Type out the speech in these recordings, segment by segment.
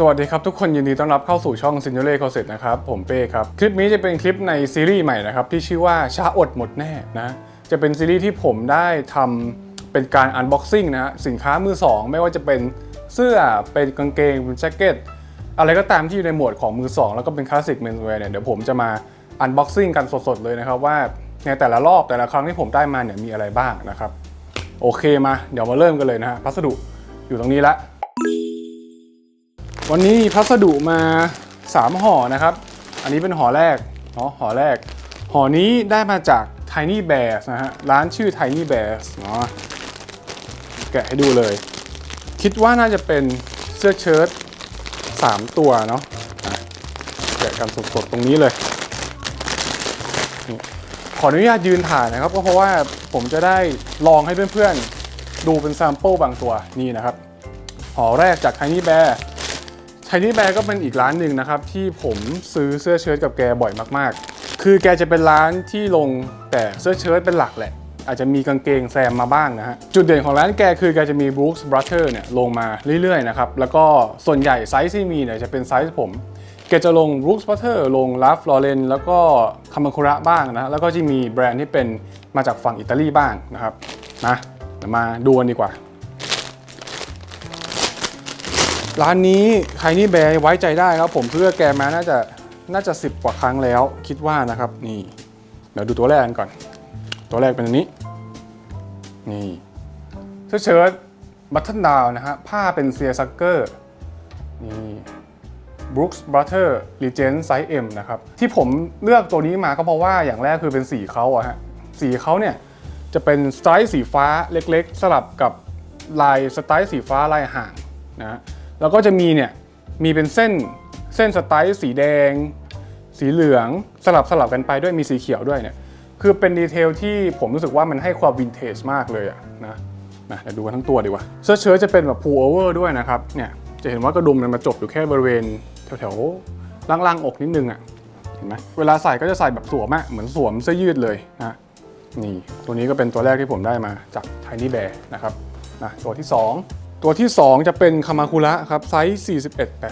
สวัสดีครับ ทุกคนยินดีต้อนรับเข้าสู่ช่อง s i n เ l e c o s e t นะครับ ผมเป้ครับ คลิปนี้จะเป็นคลิปในซีรีส์ใหม่นะครับ ที่ชื่อว่าช้าอดหมดแน่นะ จะเป็นซีรีส์ที่ผมได้ทำเป็นการอันบ็อกซิ่งนะฮะสินค้ามือ 2 ไม่ว่าจะเป็นเสื้อเป็นกางเกงเป็นแจ็คเก็ตอะไรก็ตามที่อยู่ในหมวดของมือ 2 แล้วก็เป็นคลาสสิกเมนส์แวร์เนี่ยเดี๋ยวผมจะมาอันบ็อกซิ่งกันสดๆเลยนะครับว่าในแต่ละรอบแต่ละครั้งที่ผมได้มาเนี่ยมีอะไรบ้างนะครับโอเคมา เดี๋ยวมาเริ่มกันเลยนะฮะพัสดุอยู่ตรงนี้ละ วันนี้มีพัสดุมา 3ห่อนะครับ อันนี้เป็นห่อแรกเนาะห่อแรกห่อนี้ได้มาจาก Tiny Bears นะฮะ ร้านชื่อ Tiny Bears เนาะแกะให้ดูเลย คิดว่าน่าจะเป็นเสื้อเชิ้ต3 ตัวเนาะแกะกันสดๆตรงนี้เลย ขออนุญาตยืนถ่ายนะครับ ก็เพราะว่าผมจะได้ลองให้เพื่อนๆ ดูเป็นแซมเปิลบางตัวนี่นะครับห่อแรกจาก Tiny Bear ไทนี่แบร์ก็เป็นอีกร้านหนึ่งนะครับ ที่ผมซื้อเสื้อเชิ้ตกับแกบ่อยมากๆ คือแกจะเป็นร้านที่ลงแต่เสื้อเชิ้ตเป็นหลักแหละ อาจจะมีกางเกงแซมมาบ้างนะฮะ จุดเด่นของร้านแกคือแกจะมี Brooks Brother เนี่ยลงมาเรื่อยๆนะครับ แล้วก็ส่วนใหญ่ไซส์ที่มีเนี่ยจะเป็นไซส์ผม แกจะลง Brooks Brother ลง Ralph Lauren แล้วก็ Kamakura บ้างนะแล้วก็จะมีแบรนด์ที่เป็นมาจากฝั่งอิตาลีบ้างนะครับนะมาดูกันดีกว่า ร้านนี้ใครนี่แบร์ไว้ใจได้ครับ ผมเพื่อแกมาน่าจะน่าจะ 10 กว่าครั้งแล้ว คิดว่านะครับ นี่ เดี๋ยวดูตัวแรกกันก่อน ตัวแรกเป็นอันนี้ นี่เสื้อเชิ้ตบัตเทิลดาวนะฮะผ้าเป็นเซียซักเกอร์นี่ Brooks Brother Legend Size M นะครับ ที่ผมเลือกตัวนี้มาก็เพราะว่าอย่างแรกคือเป็นสีเขาอะฮะสีเขาเนี่ยจะเป็นสไตล์สีฟ้าเล็กๆ สลับกับลายสไตล์สีฟ้าลายห่างนะฮะ แล้วก็จะมีเนี่ยมีเป็นเส้นเส้นสไตล์สีแดง สีเหลืองสลับสลับกันไปด้วยมีสีเขียวด้วยเนี่ยคือเป็นดีเทลที่ผมรู้สึกว่ามันให้ความวินเทจมากเลยอะนะนะเดี๋ยวดูกันทั้งตัวดีกว่าเสื้อเชิ้ตจะเป็นแบบพูโอเวอร์ด้วยนะครับเนี่ยจะเห็นว่ากระดุมมันมาจบอยู่แค่บริเวณแถวๆล่างๆอกนิดนึงอะเห็นไหมเวลาใส่ก็จะใส่แบบสวมอะเหมือนสวมเสื้อยืดเลยนะนี่ตัวนี้ก็เป็นตัวแรกที่ผมได้มาจาก Tiny Bear นะครับนะตัวที่ 2 ตัวที่ 2 จะเป็นคามาคุระครับไซส์ 41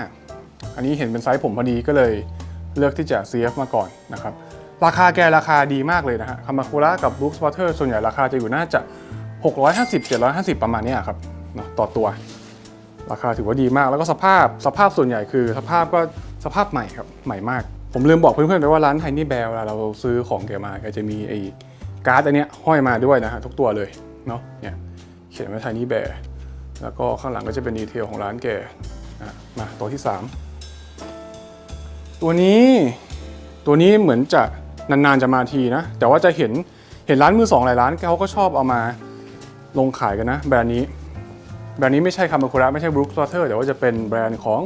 85 อันนี้เห็นเป็นไซส์ผมพอดีก็เลยเลือกที่จะ CF มาก่อนนะครับ ราคาแกราคาดีมากเลยนะฮะคามาคุระกับ Brooks Water ส่วนใหญ่ราคาจะอยู่น่าจะ 650 750 ประมาณนี้ครับเนาะต่อตัว ราคาถือว่าดีมากแล้วก็สภาพสภาพส่วนใหญ่คือสภาพก็สภาพใหม่ครับใหม่มาก ผมลืมบอกเพื่อนๆไปว่าร้านไทนี่แบลเวลาเราซื้อของแกมาแกจะมีไอ้การ์ดอันเนี้ยห้อยมาด้วยนะฮะทุกตัวเลยเนาะเนี่ยเขียนไว้ไทนี่แบล แล้วก็ข้างหลังก็จะเป็นดีเทลของร้านแกมาตัวที่ 3 ตัวนี้ตัวนี้เหมือนจะนานๆจะมาทีนะ แต่ว่าจะเห็นเห็นร้านมือสองหลายร้านเขาก็ชอบเอามาลงขายกันนะ แบรนด์นี้ แบรนด์นี้ไม่ใช่คามาคุระไม่ใช่บรูคส w เ t อร์แต่ว่าจะเป็นแบรนด์ของ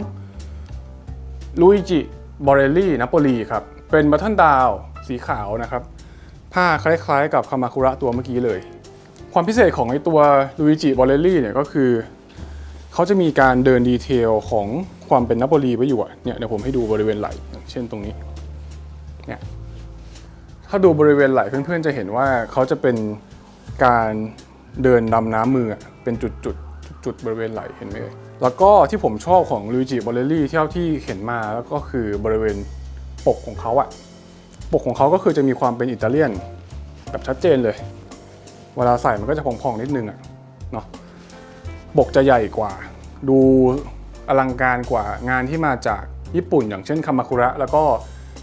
ลุยจิบอเรลลี่นาโปลีครับ เป็นบัตเทิลดาวสีขาวนะครับ ผ้าคล้ายๆกับคามาคุระตัวเมื่อกี้เลย ความพิเศษของไอตัวลุยจิบอเรลลี่เนี่ยก็คือ เขาจะมีการเดินดีเทลของความเป็นนาโปลีไว้อยู่อะเนี่ยเดี๋ยวผมให้ดูบริเวณไหล่เช่นตรงนี้เนี่ยถ้าดูบริเวณไหล่เพื่อนๆจะเห็นว่าเขาจะเป็นการเดินดำน้ำมือเป็นจุดๆจุดบริเวณไหล่เห็นไหมเอ่ยแล้วก็ที่ผมชอบของลุยจิบอลเลอรี่ที่เท่าที่เห็นมาแล้วก็คือบริเวณปกของเขาอะปกของเขาก็คือจะมีความเป็นอิตาเลียนแบบชัดเจนเลย เวลาใส่มันก็จะพองๆนิดนึงอะเนาะปกจะใหญ่กว่า ดูอลังการกว่างานที่มาจากญี่ปุ่น อย่างเช่นคามาคุระแล้วก็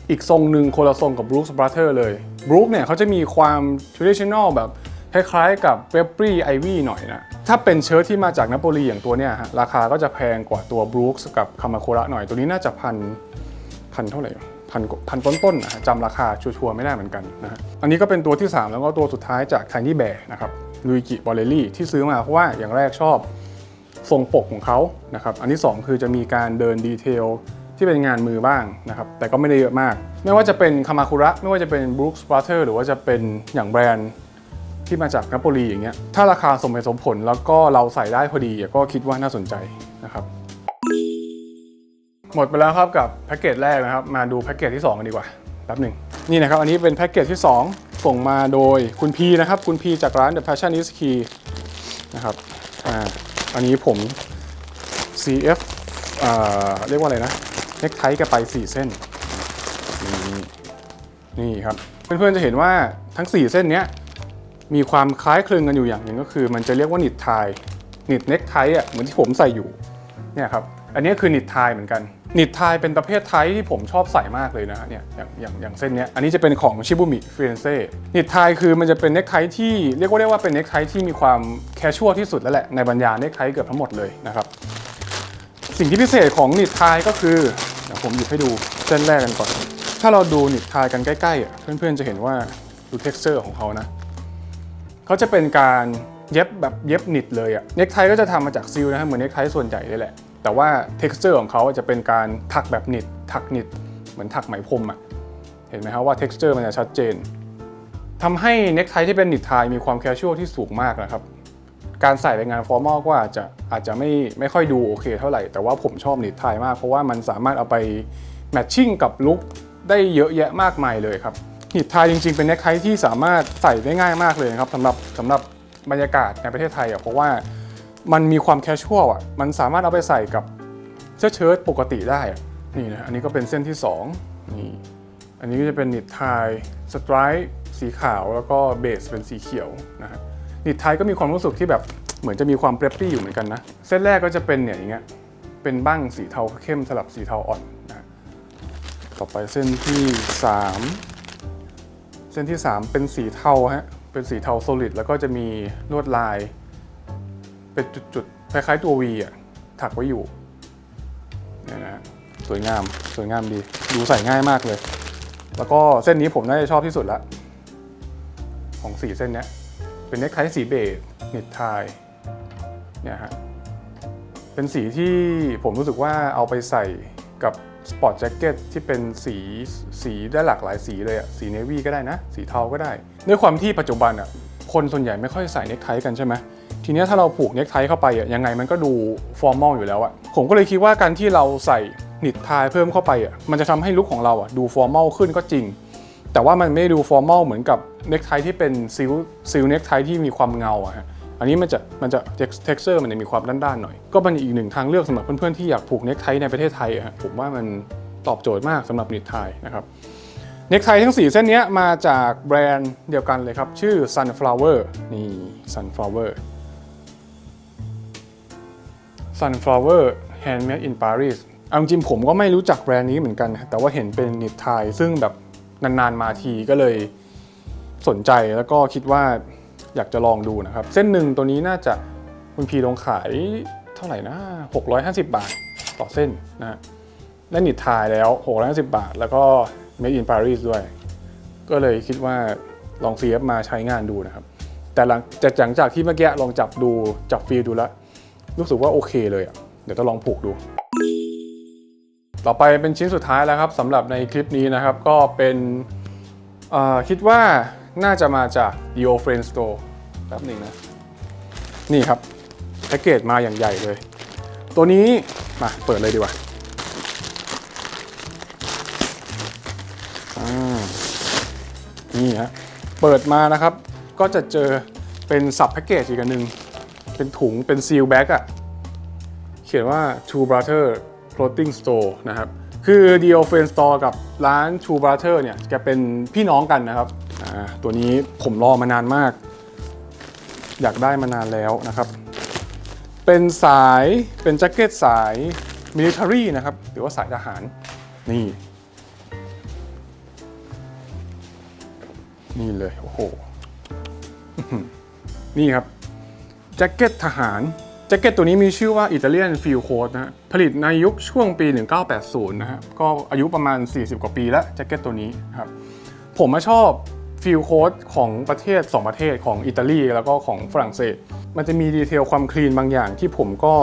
อีกทรงหนึ่งคนละทรงกับ Brooks Brother เลย Brooks เนี่ยเขาจะมีความ traditional แบบคล้ายๆกับเปปปี้ไอวี่หน่อยนะ ถ้าเป็นเชิ้ตที่มาจากนโปลีอย่างตัวเนี้ยฮะราคาก็จะแพงกว่าตัวบรูคกับคามาโคระหน่อยตัวนี้น่าจะพันพันเท่าไหร่ พันพันต้นๆนะฮะจำราคาชัวร์ๆไม่ได้เหมือนกันนะฮะอันนี้ก็เป็นตัวที่ 3 แล้วก็ตัวสุดท้ายจาก Tiny Bear นะครับลุยกิบอลเลรี่ที่ซื้อมาเพราะว่าอย่างแรกชอบทรงปกของเขานะครับอันที่ 2 คือจะมีการเดินดีเทลที่เป็นงานมือบ้างนะครับแต่ก็ไม่ได้เยอะมาก ไม่ว่าจะเป็นคามาคุระไม่ว่าจะเป็น Brooks Brother หรือว่าจะเป็นอย่างแบรนด์ที่มาจากนโปลีอย่างเงี้ยถ้าราคาสมเหตุสมผลแล้วก็เราใส่ได้พอดีก็คิดว่าน่าสนใจนะครับ หมดไปแล้วครับกับแพ็กเกจแรกนะครับ มาดูแพ็กเกจที่2กันดีกว่าแป๊บหนึ่งนี่นะครับ อันนี้เป็นแพ็กเกจที่ 2 ส่งมาโดยคุณพีนะครับ คุณพีจากร้าน The Passion is Key นะครับอ่าอันนี้ผม CF เอ่อเรียกว่าอะไรนะเน็กไทกันไป 4 เส้น นี่นี่ครับ เพื่อนๆจะเห็นว่าทั้ง 4 เส้นเนี้ยมีความคล้ายคลึงกันอยู่อย่างหนึ่งก็คือ มันจะเรียกว่านิดไทนิดเน็กไทอะเหมือนที่ผมใส่อยู่เนี่ยครับ อันนี้คือนิดไทเหมือนกัน นิดไทเป็นประเภทไทยที่ผมชอบใส่มากเลยนะเนี่ยอย่างอย่างอย่างเส้นเนี้ยอันนี้จะเป็นของชิบุมิฟิเรนเซ่นิดไทคือมันจะเป็นเน็กไทที่เรียกว่าได้ว่าเป็นเน็กไทที่มีความแคชชวลที่สุดแล้วแหละในบรรดาเน็กไทเกือบทั้งหมดเลยนะครับสิ่งที่พิเศษของนิดไทายก็คือเดี๋ยวผมหยิบให้ดูเส้นแรกกันก่อน ถ้าเราดูนิดไทายกันใกล้ๆอะเพื่อนๆจะเห็นว่าดู texture ของเขานะเขาจะเป็นการเย็บแบบเย็บนิดเลยอะเน็กไทก็จะทำมาจากซิลนะฮะเหมือนเน็กไทส่วนใหญ่เลยแหละ แต่ว่า texture ของเขาจะเป็นการถักแบบนิดถักนิดเหมือนถักไหมพรมอะเห็นไหมครับว่า texture มันจะชัดเจนทำให้เน็กไทที่เป็นนิดไทยมีความแคชชวลที่สูงมากนะครับการใส่ไปงานฟอร์มอลก็อาจจะอาจจะไม่ไม่ค่อยดูโอเคเท่าไหร่ แต่ว่าผมชอบนิดไทยมากเพราะว่ามันสามารถเอาไปแมทชิ่งกับลุคได้เยอะแยะมากมายเลยครับนิดไทยจริงๆ เป็นเน็กไทที่สามารถใส่ได้ง่ายมากเลยนะครับสำหรับสำหรับบรรยากาศในประเทศไทยอะเพราะว่า มันมีความแคชชวลอะ มันสามารถเอาไปใส่กับเสื้อเชิ้ตปกติได้นี่นะ อันนี้ก็เป็นเส้นที่สองนี่ อันนี้ก็จะเป็นนิดไทยสไตร์สีขาวแล้วก็เบสเป็นสีเขียวนะฮะนิดไทยก็มีความรู้สึกที่แบบเหมือนจะมีความเปรี้ยอยู่เหมือนกันนะ เส้นแรกก็จะเป็นเนี่ยอย่างเงี้ย เป็นบ้างสีเทาเข้มสลับสีเทาอ่อนนะต่อไปเส้นที่ 3 เส้นที่ 3 เป็นสีเทาฮะ เป็นสีเทาโซลิดแล้วก็จะมีลวดลาย เป็นจุดๆคล้ายๆตัว V อะถักไว้อยู่เนี่ยนะสวยงามสวยงามดี ดูใส่ง่ายมากเลย แล้วก็เส้นนี้ผมน่าจะชอบที่สุดละของสีเส้นเนี้ยเป็นเน็กไทสีเบจนิดไทยเนี่ยฮะเป็นสีที่ผมรู้สึกว่าเอาไปใส่กับสปอร์ตแจ็คเก็ตที่เป็นสีสีได้หลากหลายสีเลยอะสีเนวี่ก็ได้นะ สีเทาก็ได้ ด้วยความที่ปัจจุบันอะคนส่วนใหญ่ไม่ค่อยใส่เน็กไทกันใช่ไหม ทีนี้ถ้าเราผูกเน็กไทเข้าไปอะยังไงมันก็ดูฟอร์มอลอยู่แล้วอะผมก็เลยคิดว่าการที่เราใส่นิดไทเพิ่มเข้าไปอะมันจะทำให้ลุคของเราอะดูฟอร์มอลขึ้นก็จริง แต่ว่ามันไม่ดูฟอร์มอลเหมือนกับเน็กไทที่เป็นซิลซิลเน็กไทที่มีความเงาอะฮะอันนี้มันจะมันจะ texture มันจะมีความด้านๆหน่อย ก็เป็นอีกหนึ่งทางเลือกสำหรับเพื่อนๆที่อยากผูกเน็กไทในประเทศไทยอะฮะผมว่ามันตอบโจทย์มากสำหรับนิดไทยนะครับเน็กไททั้ง 4 เส้นนี้มาจากแบรนด์เดียวกันเลยครับ ชื่อ Sunflower นี่ Sunflower Sunflower Handmade in Paris เอาจริงผมก็ไม่รู้จักแบรนด์นี้เหมือนกัน แต่ว่าเห็นเป็นนิดไทยซึ่งแบบนานๆมาทีก็เลยสนใจแล้วก็คิดว่าอยากจะลองดูนะครับ เส้นหนึ่งตัวนี้น่าจะคุณพีลงขายเท่าไหร่นะ 650 บาทต่อเส้นนะฮะและนิดไทยแล้ว 650 บาท แล้วก็ Made in Paris ด้วย ก็เลยคิดว่าลอง CF มาใช้งานดูนะครับ แต่หลังจากหลังจากที่เมื่อกี้ลองจับดูจับฟีลดูแล้ว รู้สึกว่าโอเคเลยอะเดี๋ยวจะลองผูกดู ต่อไปเป็นชิ้นสุดท้ายแล้วครับสำหรับในคลิปนี้นะครับก็เป็นคิดว่าน่าจะมาจาก Dio Friend Store แป๊บหนึ่งนะ นี่ครับแพ็กเกจมาอย่างใหญ่เลย ตัวนี้มาเปิดเลยดีกว่าอ่านี่ฮะเปิดมานะครับ ก็จะเจอเป็นสับแพ็กเกจอีกอันหนึ่งเป็นถุงเป็นซีลแบ็กอะ ขียนว่า Two Brother Clothing Store นะครับ คือ Dio Friend Store กับร้าน Two Brother เนี่ยจะเป็นพี่น้องกันนะครับ ตัวนี้ผมรอมานานมาก อยากได้มานานแล้วนะครับ เป็นสาย เป็นแจ็คเก็ตสาย Military นะครับ หรือว่าสายทหาร นี่ นี่เลย โอ้โห นี่ครับ แจ็คเก็ตทหาร แจ็คเก็ตตัวนี้มีชื่อว่าอิตาเลียนฟิลโค e นะฮะผลิตในยุคช่วงปี 1980 นะฮะก็อายุประมาณ 40 กว่าปีแล้วแจ็คเก็ตตัวนี้ครับผมมาชอบฟิลโค e ของประเทศ 2 ประเทศของอิตาลีแล้วก็ของฝรั่งเศส มันจะมีดีเทลความคลีนบางอย่างที่ผมก็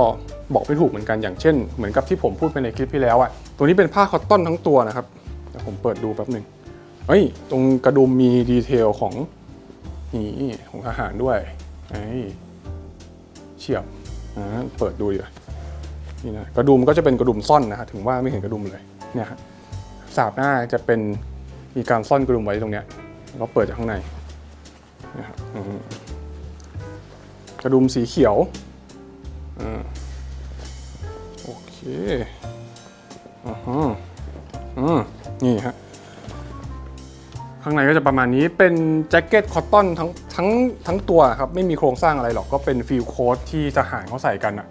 บอกไม่ถูกเหมือนกันอย่างเช่น เหมือนกับที่ผมพูดไปในคลิปที่แล้วอะตัวนี้เป็นผ้าคอตตอนทั้งตัวนะครับเดี๋ยวผมเปิดดูแป๊บหนึ่งเฮ้ยตรงกระดุมมีดีเทลของนี่ของทหารด้วยเฮ้ยเฉียบ อ่าเปิดดูดินี่นะกระดุมก็จะเป็นกระดุมซ่อนนะฮะถึงว่าไม่เห็นกระดุมเลยเนี่ยฮะสาบหน้าจะเป็นมีการซ่อนกระดุมไว้ตรงเนี้ยแล้วเปิดจากข้างในนะครับกระดุมสีเขียวอโอเคเคอือฮึอืมนี่ฮะ ข้างในก็จะประมาณนี้เป็นแจ็คเก็ตคอตตอนทั้งทั้งทั้งตัวครับไม่มีโครงสร้างอะไรหรอกก็เป็นฟิลโค้ทที่ทหารเขาใส่กันอะ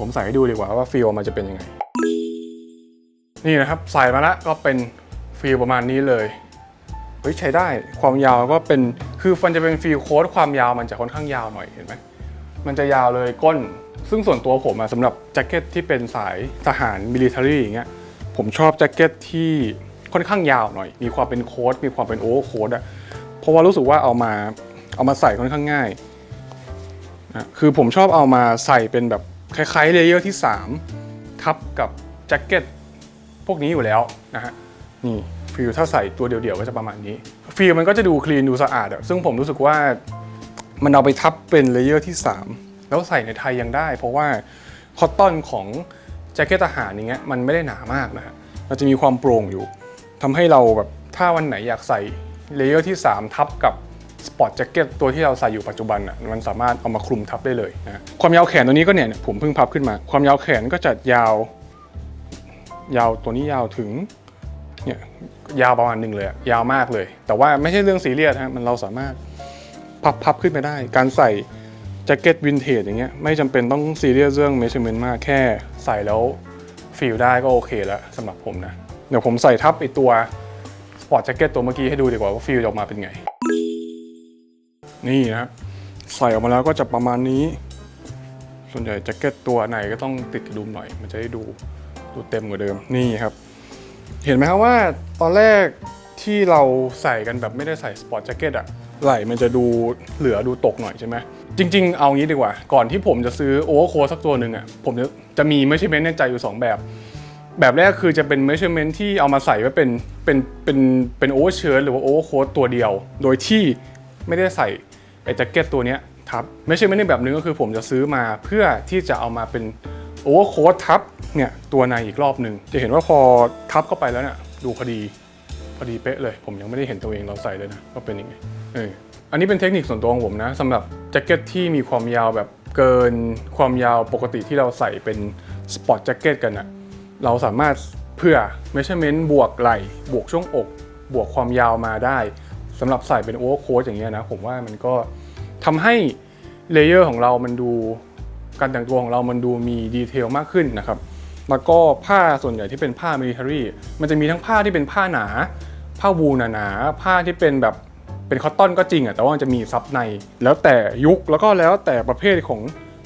ผมใส่ให้ดูดีกว่าว่าฟิลมันจะเป็นยังไง นี่นะครับใส่มาแล้วก็เป็นฟิลประมาณนี้เลยเฮ้ยใช้ได้ความยาวก็เป็นคือมันจะเป็นฟิลโค้ดความยาวมันจะค่อนข้างยาวหน่อยเห็นไหมมันจะยาวเลยก้น ซึ่งส่วนตัวผมอะสำหรับแจ็คเก็ตที่เป็นสายทหารมิลิเ a รีอย่างเงี้ยผมชอบแจ็คเก็ตที่ ค่อนข้างยาวหน่อย มีความเป็นโค้ดมีความเป็นโอเวอร์โค้ดอะเพราะว่ารู้สึกว่าเอามาเอามาใส่ค่อนข้างง่ายนะคือผมชอบเอามาใส่เป็นแบบคล้ายๆเลเยอร์ที่ 3 ทับกับแจ็คเก็ตพวกนี้อยู่แล้วนะฮะนี่ฟิลถ้าใส่ตัวเดียวๆก็จะประมาณนี้ฟิลมันก็จะดูคลีนดูสะอาดอะซึ่งผมรู้สึกว่ามันเอาไปทับเป็นเลเยอร์ที่ 3 แล้วใส่ในไทยยังได้ เพราะว่าคอตตอนของแจ็คเก็ตทหารอย่างเงี้ยมันไม่ได้หนามากนะฮะมันจะมีความโปร่งอยู่ ทำให้เราแบบถ้าวันไหนอยากใส่เลเยอร์ที่ 3 ทับกับสปอร์ตแจ็คเก็ตตัวที่เราใส่อยู่ปัจจุบันอะมันสามารถเอามาคลุมทับได้เลยนะความยาวแขนตัวนี้ก็เนี่ยผมเพิ่งพับขึ้นมา ความยาวแขนก็จะยาว ยาวตัวนี้ยาวถึงเนี่ยยาวประมาณหนึ่งเลยยาวมากเลย แต่ว่าไม่ใช่เรื่องซีเรียสฮะมันเราสามารถพับพับขึ้นไปได้ การใส่แจ็คเก็ตวินเทจอย่างเงี้ยไม่จำเป็นต้องซีเรียสเรื่องเม s u r e m e n t มากแค่ใส่แล้วฟีลได้ก็โอเคแล้วสำหรับผมนะ เดี๋ยวผมใส่ทับไอตัวสปอร์ตแจ็คเก็ตตัวเมื่อกี้ให้ดูดีกว่าว่าฟีลจะออกมาเป็นไง นี่นะใส่ออกมาแล้วก็จะประมาณนี้ ส่วนใหญ่แจ็คเก็ตตัวไหนก็ต้องติดกระดุมหน่อย มันจะได้ดูดูเต็มกว่าเดิมนี่ครับ เห็นไหมครับว่าตอนแรกที่เราใส่กันแบบไม่ได้ใส่สปอร์ตแจ็คเก็ตอะไหล่มันจะดูเหลือดูตกหน่อยใช่ไหมจริง ๆ เอางี้ดีกว่า ก่อนที่ผมจะซื้อโอเวอร์โค้ดสักตัวหนึ่งอะผมจะจะมีไม่ใช่เมนในใจอยู่ 2 แบบ แบบแรกคือจะเป็น measurement ที่เอามาใส่ไว้เป็นเป็นเป็นเป็นโอเวอร์เชิ้ตหรือว่าโอเวอร์โค้ดตัวเดียว โดยที่ไม่ได้ใส่ไอ้แจ็คเก็ตตัวเนี้ยทับ measurement ในแบบนึงก็คือผมจะซื้อมาเพื่อที่จะเอามาเป็นโอเวอร์โค้ดทับเนี่ยตัวในอีกรอบหนึ่งจะเห็นว่าพอทับเข้าไปแล้วเนี่ยดูพอดีพอดีเป๊ะเลย ผมยังไม่ได้เห็นตัวเองเราใส่เลยนะว่าเป็นยังไงเอออันนี้เป็นเทคนิคส่วนตัวของผมนะสำหรับแจ็คเก็ตที่มีความยาวแบบเกินความยาวปกติที่เราใส่เป็นสปอร์ตแจ็คเก็ตกันอะ เราสามารถเพื่อ measurement บวกไหล่ บวกช่วงอก บวกความยาวมาได้สำหรับใส่เป็นโอเวอร์โค้ดอย่างเงี้ยนะ ผมว่ามันก็ทำให้เลเยอร์ของเรามันดูการแต่งตัวของเรามันดูมีดีเทลมากขึ้นนะครับ แล้วก็ผ้าส่วนใหญ่ที่เป็นผ้า military มันจะมีทั้งผ้าที่เป็นผ้าหนา ผ้าวูลหนาๆผ้าที่เป็นแบบเป็นคอตตอนก็จริงอะแต่ว่ามันจะมีซับใน แล้วแต่ยุคแล้วก็แล้วแต่ประเภทของ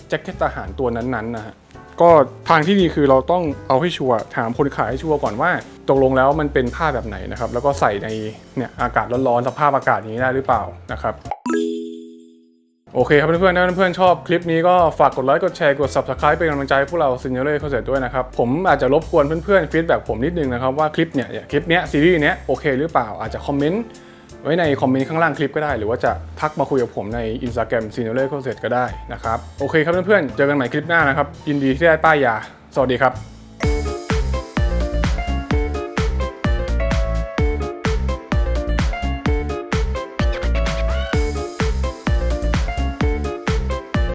แจ็คเก็ตทหารตัวนั้นๆนะฮะ ก็ทางที่ดีคือเราต้องเอาให้ชัวร์ถามคนขายให้ชัวร์ก่อนว่าตกลงแล้วมันเป็นผ้าแบบไหนนะครับแล้วก็ใส่ในเนี่ยอากาศร้อนๆสภาพอากาศอย่างนี้ได้หรือเปล่านะครับโอเคครับเพื่อนๆถ้าเพื่อนๆชอบคลิปนี้ก็ฝากกดไลค์กดแชร์กด subscribe เป็นกำลังใจให้พวกเราซินเนอร์เขาเสร็จด้วยนะครับ ผมอาจจะรบกวนเพื่อนๆฟีดแบ็กผมนิดนึงนะครับว่าคลิปเนี่ยคลิปเนี้ยซีรีส์เนี้ยโอเคหรือเปล่าอาจจะคอมเมนต์ ไว้ในคอมเมนต์ข้างล่างคลิปก็ได้ หรือว่าจะทักมาคุยกับผมใน Instagram s e n i o r c o s e t ก็ได้นะครับ โอเคครับเพื่อนๆ เจอกันใหม่คลิปหน้านะครับ ยินดีที่ได้ป้ายยา สวัสดีครับ